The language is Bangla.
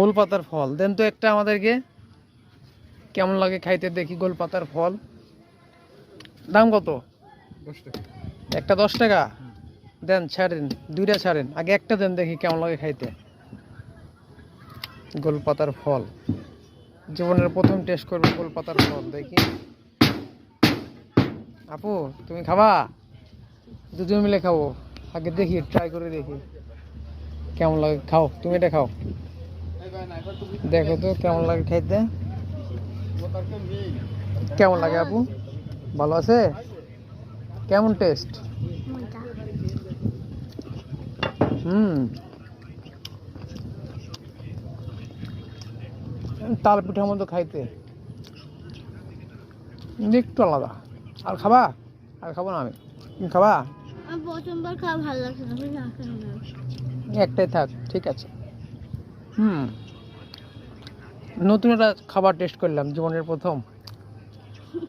গোল পাতার ফল। দেন তো একটা আমাদেরকে কেমন লাগে খাইতে দেখি গোল পাতার ফল। দাম কত? একটা দশ টাকা? দেন ছাড়েন দুইটা ছাড়েন। আগে একটা দেন দেখি কেমন লাগে খাইতে। গোল পাতার ফল। জীবনের প্রথম টেস্ট করব গোল পাতার ফল দেখি। আপু তুমি খাবা? দুজন মিলে খাব। আগে দেখি ট্রাই করে দেখি। কেমন লাগে? খাও তুমি এটা খাও। দেখো তো কেমন লাগে খাইতে কেমন লাগে আপু? ভালো আছে? কেমন টেস্ট হুম। তাল পিঠার মতো খাইতে। একটু আলাদা। আর খাবা? আর খাব না আমি। তুমি খাবা? প্রথমবার খাওয়া ভালো লাগছে না তুমি না কেন না। একটাই থাক ঠিক আছে। হুম। নতুন একটা খাবার টেস্ট করলাম জীবনের প্রথম।